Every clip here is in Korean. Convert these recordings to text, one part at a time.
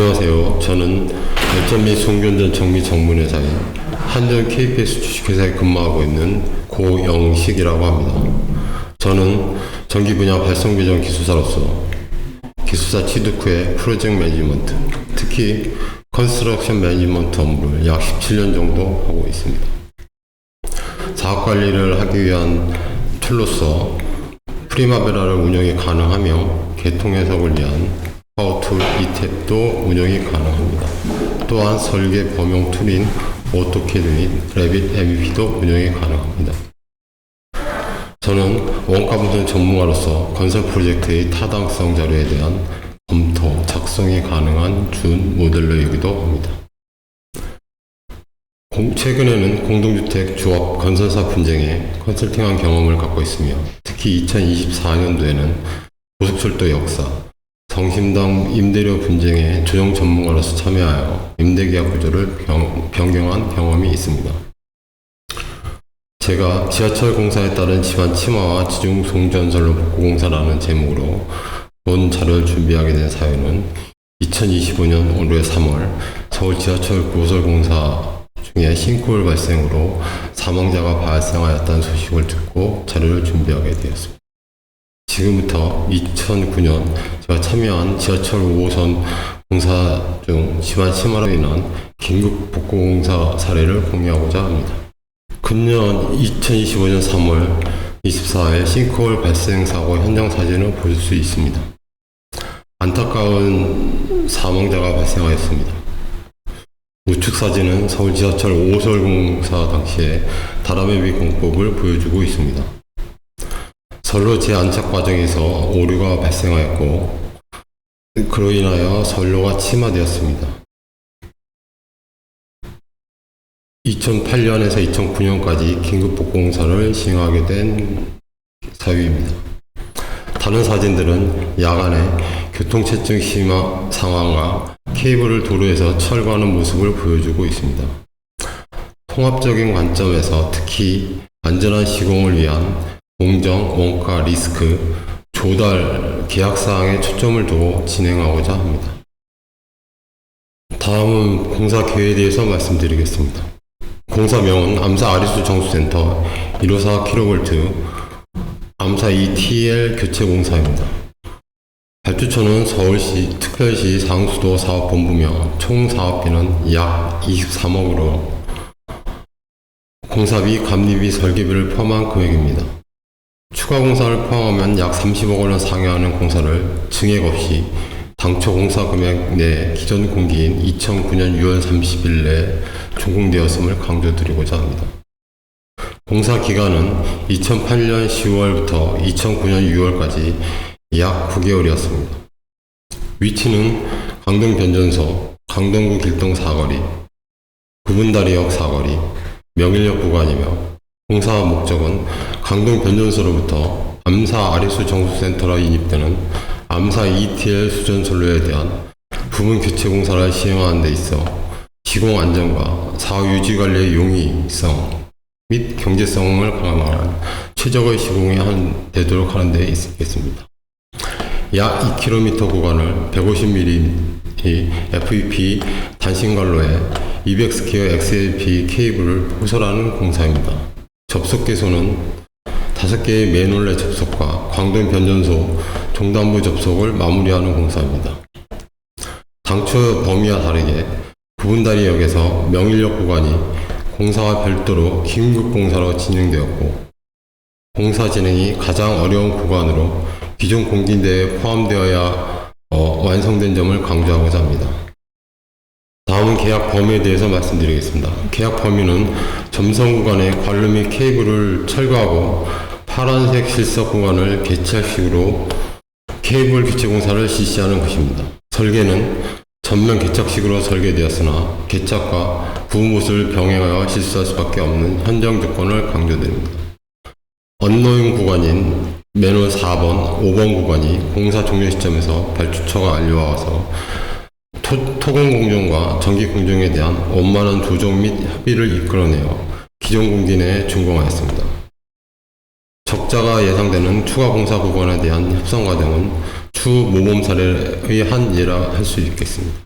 안녕하세요. 저는 발전 및 송전전 정비 전문회사인 한전 KPS 주식회사에 근무하고 있는 고영식이라고 합니다. 저는 전기 분야 발성 교정 기술사로서 기술사 취득 후에 프로젝트 매니지먼트, 특히 컨스트럭션 매니지먼트 업무를 약 17년 정도 하고 있습니다. 사업 관리를 하기 위한 툴로서 프리마베라를 운영이 가능하며 개통 해석을 위한 파워툴 이탭도 운영이 가능합니다. 또한 설계 범용 툴인 오토캐드 및 레빗 MEP도 운영이 가능합니다. 저는 원가 분석 전문가로서 건설 프로젝트의 타당성 자료에 대한 검토, 작성이 가능한 준 모델러이기도 합니다. 공- 최근에는 공동주택 조합 건설사 분쟁에 컨설팅한 경험을 갖고 있으며 특히 2024년도에는 고속철도 역사, 성심당 임대료 분쟁의 조정 전문가로서 참여하여 임대계약 구조를 변, 변경한 경험이 있습니다. 제가 지하철 공사에 따른 집안 침하와 지중 송전선로 복구 공사라는 제목으로 본 자료를 준비하게 된 사유는 2025년 올해 3월 서울 지하철 고설 공사 중에 싱크홀 발생으로 사망자가 발생하였다는 소식을 듣고 자료를 준비하게 되었습니다. 지금부터 2009년 제가 참여한 지하철 5호선 공사 중 집안 침하로 인한 긴급 복구 공사 사례를 공유하고자 합니다. 금년 2025년 3월 24일 싱크홀 발생 사고 현장 사진을 보실 수 있습니다. 안타까운 사망자가 발생하였습니다. 우측 사진은 서울 지하철 5호선 공사 당시의 다라메비 공법을 보여주고 있습니다. 선로 재안착 과정에서 오류가 발생하였고 그로 인하여 선로가 침하되었습니다. 2008년에서 2009년까지 긴급 복구 공사를 시행하게 된 사유입니다. 다른 사진들은 야간에 교통체증 심화 상황과 케이블을 도로에서 철거하는 모습을 보여주고 있습니다. 통합적인 관점에서 특히 안전한 시공을 위한 공정, 원가, 리스크, 조달, 계약 사항에 초점을 두고 진행하고자 합니다. 다음은 공사 계획에 대해서 말씀드리겠습니다. 공사 명은 암사 아리수 정수센터 154 kV 암사 ETL 교체 공사입니다. 발주처는 서울시 특별시 상수도 사업본부며 총 사업비는 약 23억으로 공사비, 감리비, 설계비를 포함한 금액입니다. 추가 공사를 포함하면 약 30억 원을 상회하는 공사를 증액 없이 당초 공사 금액 내 기존 공기인 2009년 6월 30일 내 준공되었음을 강조드리고자 합니다. 공사 기간은 2008년 10월부터 2009년 6월까지 약 9개월이었습니다. 위치는 강동 변전소, 강동구 길동 사거리, 구분다리역 사거리, 명일역 구간이며 공사 목적은 강동 변전소로부터 암사 아리수 정수센터로 인입되는 암사 ETL 수전선로에 대한 부분 교체 공사를 시행하는 데 있어 시공 안전과 사후 유지 관리의 용이성 및 경제성을 강화하는 최적의 시공이 한 되도록 하는 데 있겠습니다. 약 2km 구간을 150mm FEP 단신관로에 200스퀘어 XLP 케이블을 호설하는 공사입니다. 접속 개소는 5개의 맨홀레 접속과 광동 변전소 종단부 접속을 마무리하는 공사입니다. 당초 범위와 다르게 구분다리역에서 명일역 구간이 공사와 별도로 긴급 공사로 진행되었고 공사 진행이 가장 어려운 구간으로 기존 공기대에 포함되어야 어, 완성된 점을 강조하고자 합니다. 다음은 계약 범위에 대해서 말씀드리겠습니다. 계약 범위는 점선 구간에 관로 및 케이블을 철거하고 파란색 실석 구간을 개치할 식으로 케이블 교체 공사를 실시하는 것입니다. 설계는 전면 개착식으로 설계되었으나 개착과 부분못을 병행하여 실수할 수밖에 없는 현장 조건을 강조드립니다. 언로잉 구간인 맨홀 4번, 5번 구간이 공사 종료 시점에서 발주처가 알려와서 토, 토공 공정과 전기 공정에 대한 원만한 조정 및 협의를 이끌어내어 기존 공기 내에 준공하였습니다. 적자가 예상되는 추가 공사 구간에 대한 협상 과정은 추후 모범 사례의 한 예라 할 수 있겠습니다.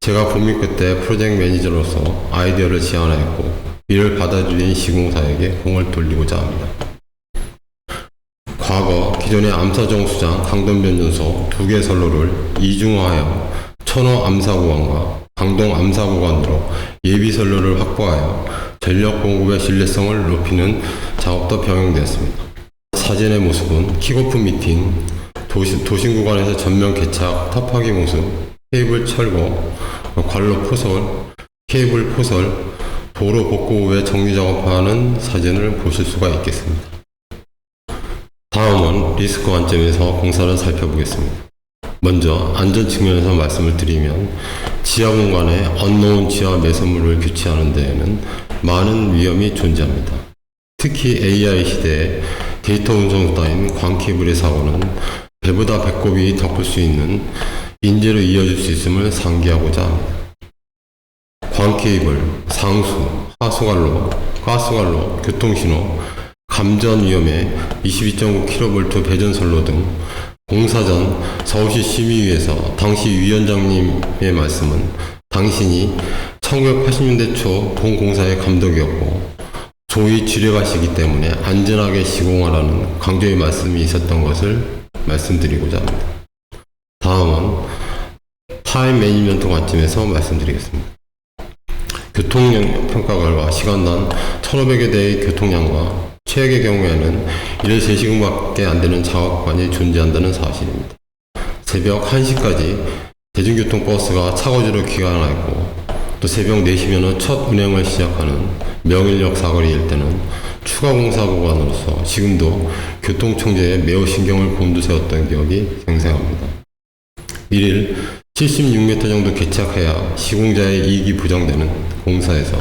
제가 봄이 끝에 프로젝트 매니저로서 아이디어를 제안하였고 이를 받아들인 시공사에게 공을 돌리고자 합니다. 과거 기존의 암사정수장 강동변전소 두 개 선로를 이중화하여 천호 암사구간과 강동 암사구간으로 예비 선로를 확보하여 전력 공급의 신뢰성을 높이는 작업도 병행되었습니다. 사진의 모습은 킥오프 미팅, 도시, 도심 구간에서 전면 개착, 탑하기 모습, 케이블 철거, 관로 포설, 케이블 포설, 도로 복구 후에 정리 작업하는 사진을 보실 수가 있겠습니다. 다음은 리스크 관점에서 공사를 살펴보겠습니다. 먼저 안전 측면에서 말씀을 드리면 지하 공간에 언노운 지하 매설물을 교체하는 데에는 많은 위험이 존재합니다. 특히 AI 시대에 데이터 운송 수단인 광케이블의 사고는 배보다 배꼽이 덮을 수 있는 인재로 이어질 수 있음을 상기하고자 합니다. 광케이블, 상수, 하수관로, 가스관로, 교통신호, 감전 위험에 22.9kV 배전선로 등 공사 전 서울시 심의위에서 당시 위원장님의 말씀은 당신이 1980년대 초 동공사의 감독이었고 소위 지뢰가시기 때문에 안전하게 시공하라는 강조의 말씀이 있었던 것을 말씀드리고자 합니다. 다음은 타임 매니지먼트 관점에서 말씀드리겠습니다. 교통량 평가 결과 시간당 1,500여 대의 교통량과 최악의 경우에는 1일 3시간밖에 안 되는 작업관이 존재한다는 사실입니다. 새벽 1시까지 대중교통 버스가 차고지로 귀환하고 또 새벽 4시면 첫 운행을 시작하는 명일역 사거리일 때는 추가 공사 구간으로서 지금도 교통청재에 매우 신경을 곤두세웠던 기억이 생생합니다. 1일 76m 정도 개착해야 시공자의 이익이 보장되는 공사에서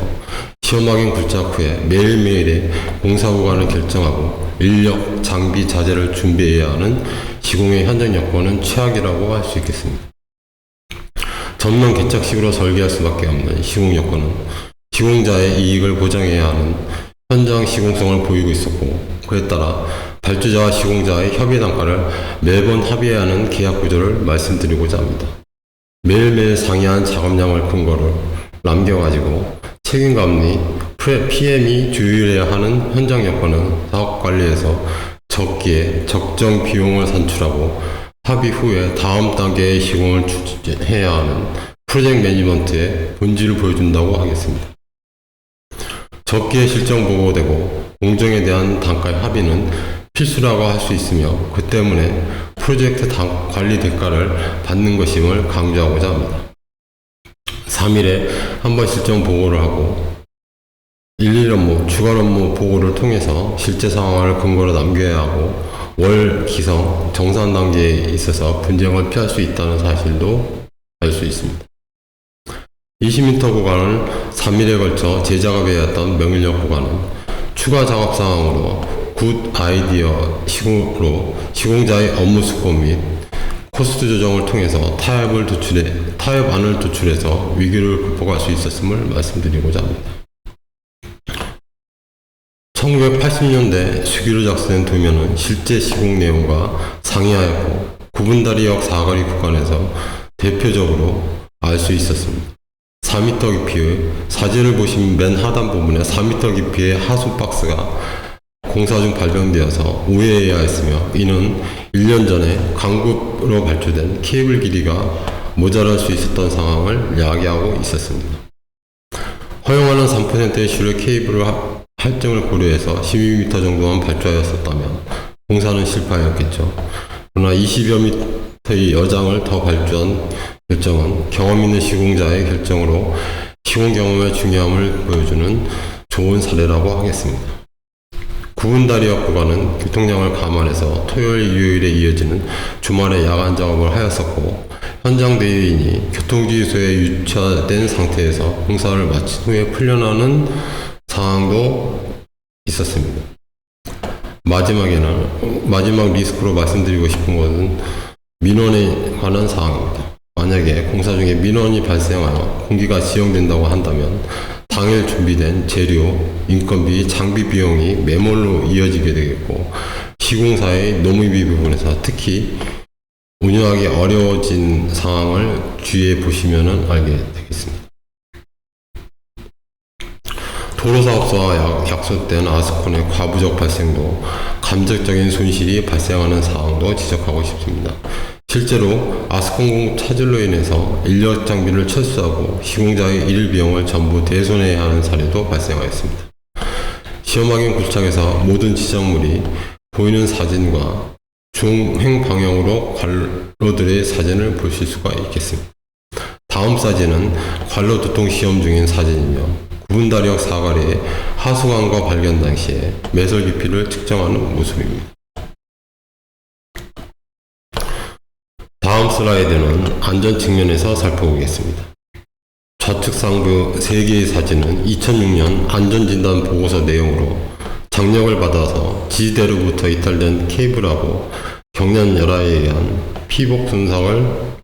시험확인 굴착 후에 매일매일의 공사 구간을 결정하고 인력, 장비, 자재를 준비해야 하는 시공의 현장 여건은 최악이라고 할 수 있겠습니다. 전면 개착식으로 설계할 수밖에 없는 시공 여건은 시공자의 이익을 보장해야 하는 현장 시공성을 보이고 있었고 그에 따라 발주자와 시공자의 협의 단가를 매번 합의해야 하는 계약 구조를 말씀드리고자 합니다. 매일매일 상이한 작업량을 근거로 남겨가지고 책임감 및 PM이 주의해야 하는 현장 여건은 사업 관리에서 적기에 적정 비용을 산출하고 합의 후에 다음 단계의 시공을 추진해야 하는 프로젝트 매니지먼트의 본질을 보여준다고 하겠습니다. 적기에 실정 보고되고 공정에 대한 단가의 합의는 필수라고 할 수 있으며 그 때문에 프로젝트 당- 관리 대가를 받는 것임을 강조하고자 합니다. 3일에 한 번 실정 보고를 하고 일일 업무, 주간 업무 보고를 통해서 실제 상황을 근거로 남겨야 하고 월 기성, 정산 단계에 있어서 분쟁을 피할 수 있다는 사실도 알 수 있습니다. 20m 구간을 3일에 걸쳐 재작업해야 했던 명일역 구간은 추가 작업 상황으로 굿 아이디어 시공으로 시공자의 업무 수법 및 코스트 조정을 통해서 타협을 도출해 타협안을 도출해서 위기를 극복할 수 있었음을 말씀드리고자 합니다. 1980년대 수기로 작성된 도면은 실제 시공 내용과 상이하였고 구분다리역 사거리 구간에서 대표적으로 알 수 있었습니다. 4m 깊이의 사진을 보시면 맨 하단 부분에 4m 깊이의 하수 박스가 공사 중 발견되어서 우회해야 했으며 이는 1년 전에 강급으로 발주된 케이블 길이가 모자랄 수 있었던 상황을 야기하고 있었습니다. 허용하는 3%의 실의 케이블을 하- 할증을 고려해서 12m 정도만 발주하였었다면 공사는 실패하였겠죠. 그러나 20여 미터의 여장을 더 발주한 결정은 경험 있는 시공자의 결정으로 시공 경험의 중요함을 보여주는 좋은 사례라고 하겠습니다. 구분다리역 구간은 교통량을 감안해서 토요일, 일요일에 이어지는 주말에 야간 작업을 하였었고 현장 대리인이 교통주유소에 유치된 상태에서 공사를 마친 후에 풀려나는 상황도 있었습니다. 마지막에는 마지막 리스크로 말씀드리고 싶은 것은 민원에 관한 사항입니다. 만약에 공사 중에 민원이 발생하여 공기가 지연된다고 한다면 당일 준비된 재료, 인건비, 장비 비용이 매몰로 이어지게 되겠고 시공사의 노무비 부분에서 특히 운영하기 어려워진 상황을 주의해 보시면 알게 되겠습니다. 도로사업소와 약- 약속된 아스콘의 과부적 발생도 감적적인 손실이 발생하는 사항도 지적하고 싶습니다. 실제로 아스콘 공급 차질로 인해서 인력 장비를 철수하고 시공자의 일 비용을 전부 대손해야 하는 사례도 발생하였습니다. 시험확인 구청에서 모든 지정물이 보이는 사진과 중행 방향으로 관로들의 사진을 보실 수가 있겠습니다. 다음 사진은 관로 두통 시험 중인 사진이며 구분다리역 사거리의 하수관과 발견 당시에 매설 깊이를 측정하는 모습입니다. 다음 슬라이드는 안전 측면에서 살펴보겠습니다. 좌측 상부 3개의 사진은 2006년 안전진단 보고서 내용으로 장력을 받아서 지지대로부터 이탈된 케이블하고 경련 열화에 의한 피복 손상을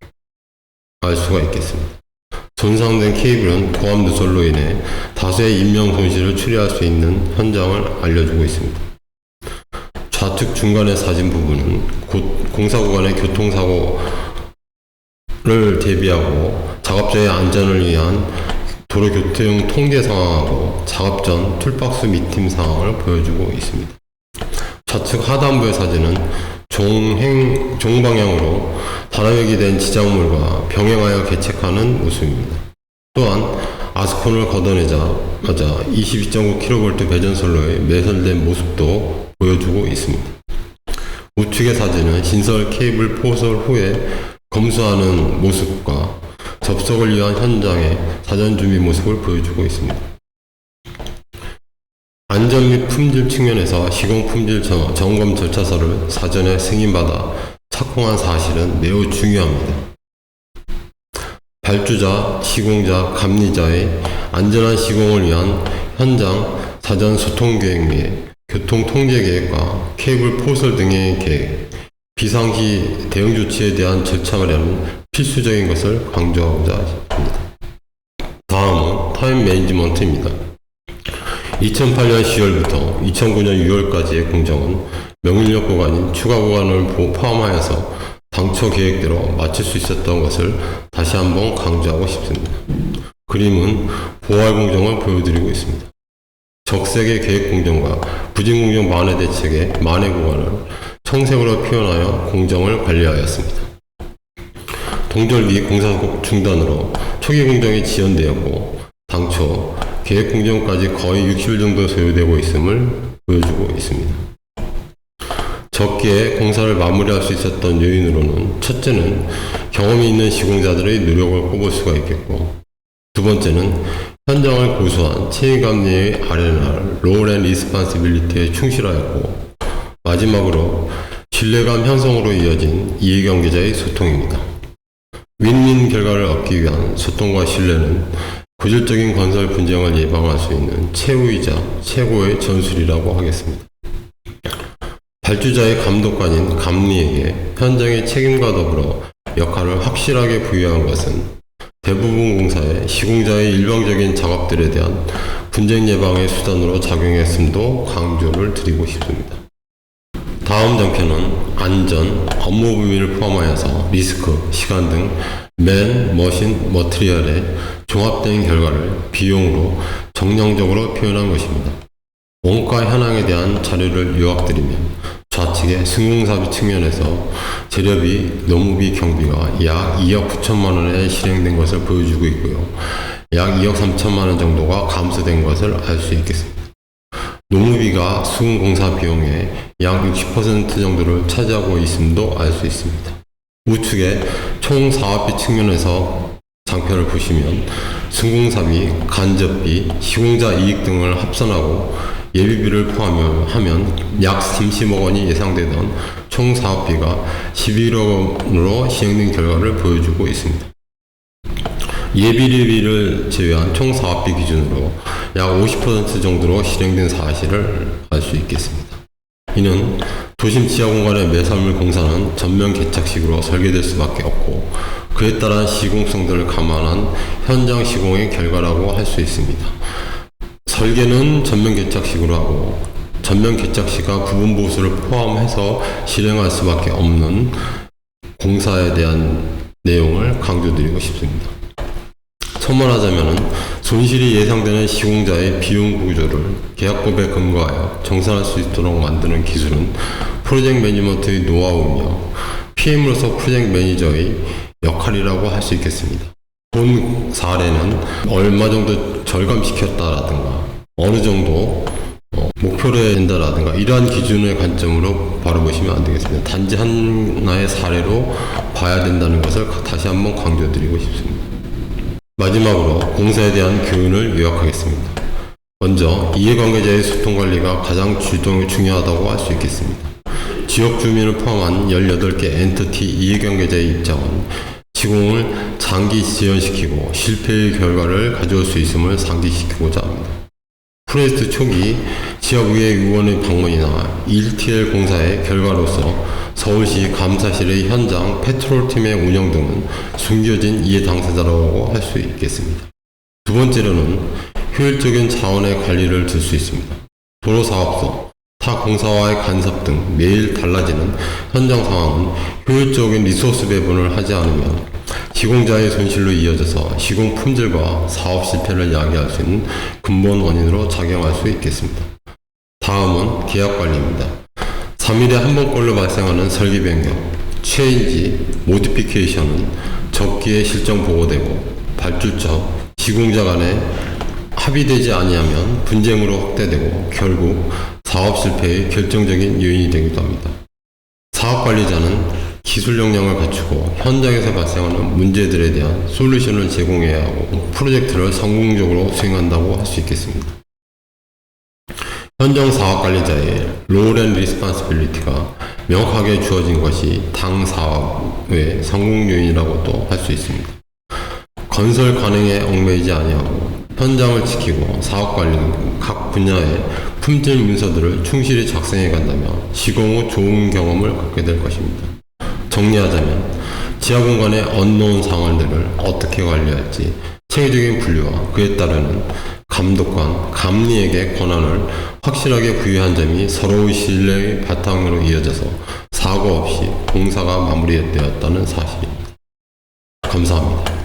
알 수가 있겠습니다. 손상된 케이블은 고압 누설로 인해 다수의 인명 손실을 추리할 수 있는 현장을 알려주고 있습니다. 좌측 중간의 사진 부분은 곧 공사 구간의 교통사고를 대비하고 작업자의 안전을 위한 도로 교통 통제 상황하고 작업 전 툴박스 미팀 상황을 보여주고 있습니다. 좌측 하단부의 사진은 종행, 종방향으로 단화역이 된 지작물과 병행하여 개책하는 모습입니다. 또한 아스콘을 걷어내자마자 22.9kV 배전선로에 매설된 모습도 보여주고 있습니다. 우측의 사진은 신설 케이블 포설 후에 검수하는 모습과 접속을 위한 현장의 사전 준비 모습을 보여주고 있습니다. 안전 및 품질 측면에서 시공 품질 점- 점검 절차서를 사전에 승인받아 착공한 사실은 매우 중요합니다. 발주자, 시공자, 감리자의 안전한 시공을 위한 현장 사전 소통 계획 및 교통 통제 계획과 케이블 포설 등의 계획, 비상시 대응 조치에 대한 절차 마련은 필수적인 것을 강조하고자 합니다. 다음은 타임 매니지먼트입니다. 2008년 10월부터 2009년 6월까지의 공정은 명인력 구간인 추가 구간을 보- 포함하여서 당초 계획대로 마칠 수 있었던 것을 다시 한번 강조하고 싶습니다. 그림은 보활 공정을 보여드리고 있습니다. 적색의 계획 공정과 부진 공정 만회 대책의 만회 구간을 청색으로 표현하여 공정을 관리하였습니다. 동절기 공사 중단으로 초기 공정이 지연되었고 당초 계획 공정까지 거의 60일 정도 소요되고 있음을 보여주고 있습니다. 적게 공사를 마무리할 수 있었던 요인으로는 첫째는 경험이 있는 시공자들의 노력을 꼽을 수가 있겠고 두 번째는 현장을 고수한 체계감리의 RNR, 롤앤 리스판시빌리티에 충실하였고 마지막으로 신뢰감 형성으로 이어진 이해관계자의 소통입니다. 윈윈 결과를 얻기 위한 소통과 신뢰는 고질적인 건설 분쟁을 예방할 수 있는 최후이자 최고의 전술이라고 하겠습니다. 발주자의 감독관인 감리에게 현장의 책임과 더불어 역할을 확실하게 부여한 것은 대부분 공사에 시공자의 일방적인 작업들에 대한 분쟁 예방의 수단으로 작용했음도 강조를 드리고 싶습니다. 다음 장편은 안전, 업무 범위를 포함하여서 리스크, 시간 등 맨, 머신, 머트리얼의 종합된 결과를 비용으로 정량적으로 표현한 것입니다. 원가 현황에 대한 자료를 요약드리면 좌측의 승공사비 측면에서 재료비, 노무비 경비가 약 2억 9천만 원에 실행된 것을 보여주고 있고요. 약 2억 3천만 원 정도가 감소된 것을 알 수 있겠습니다. 노무비가 수공사 비용의 약 60% 정도를 차지하고 있음도 알 수 있습니다. 우측에 총 사업비 측면에서 장표를 보시면 승공사비, 간접비, 시공자 이익 등을 합산하고 예비비를 포함하면 약 30억 원이 예상되던 총 사업비가 11억 원으로 시행된 결과를 보여주고 있습니다. 예비비를 제외한 총 사업비 기준으로 약 50% 정도로 실행된 사실을 알 수 있겠습니다. 이는 도심 지하 공간의 매설물 공사는 전면 개착식으로 설계될 수밖에 없고 그에 따른 시공성들을 감안한 현장 시공의 결과라고 할 수 있습니다. 설계는 전면 개착식으로 하고 전면 개착시가 부분 보수를 포함해서 실행할 수밖에 없는 공사에 대한 내용을 강조드리고 싶습니다. 첨언하자면 손실이 예상되는 시공자의 비용 구조를 계약법에 근거하여 정산할 수 있도록 만드는 기술은 프로젝트 매니지먼트의 노하우이며 PM으로서 프로젝트 매니저의 역할이라고 할 수 있겠습니다. 본 사례는 얼마 정도 절감시켰다라든가 어느 정도 어, 목표를 된다라든가 이러한 기준의 관점으로 바라보시면 안 되겠습니다. 단지 하나의 사례로 봐야 된다는 것을 다시 한번 강조드리고 싶습니다. 마지막으로 공사에 대한 교훈을 요약하겠습니다. 먼저 이해관계자의 소통 관리가 가장 주동, 중요하다고 할 수 있겠습니다. 지역 주민을 포함한 18개 엔터티 이해관계자의 입장은 시공을 장기 지연시키고 실패의 결과를 가져올 수 있음을 상기시키고자 합니다. 프로젝트 초기 지역의회 의원의 방문이나 1TL 공사의 결과로서 서울시 감사실의 현장 페트롤팀의 운영 등은 숨겨진 이해 당사자라고 할 수 있겠습니다. 두 번째로는 효율적인 자원의 관리를 들 수 있습니다. 도로 사업소, 타 공사와의 간섭 등 매일 달라지는 현장 상황은 효율적인 리소스 배분을 하지 않으면 시공자의 손실로 이어져서 시공 품질과 사업 실패를 야기할 수 있는 근본 원인으로 작용할 수 있겠습니다. 다음은 계약 관리입니다. 3일에 한 번꼴로 발생하는 설계 변경, 체인지, 모디피케이션은 적기에 실정 보고되고 발주처, 시공자 간에 합의되지 아니하면 분쟁으로 확대되고 결국 사업 실패의 결정적인 요인이 되기도 합니다. 사업 관리자는 기술 역량을 갖추고 현장에서 발생하는 문제들에 대한 솔루션을 제공해야 하고 프로젝트를 성공적으로 수행한다고 할 수 있겠습니다. 현장 사업 관리자의 롤앤 리스판시빌리티가 명확하게 주어진 것이 당 사업의 성공 요인이라고도 할 수 있습니다. 건설 관행에 얽매이지 아니하고 현장을 지키고 사업 관리 등각 분야의 품질 문서들을 충실히 작성해 간다면 시공 후 좋은 경험을 갖게 될 것입니다. 정리하자면 지하 공간의 언노운 상황들을 어떻게 관리할지 체계적인 분류와 그에 따르는 감독관, 감리에게 권한을 확실하게 부여한 점이 서로의 신뢰의 바탕으로 이어져서 사고 없이 공사가 마무리되었다는 사실입니다. 감사합니다.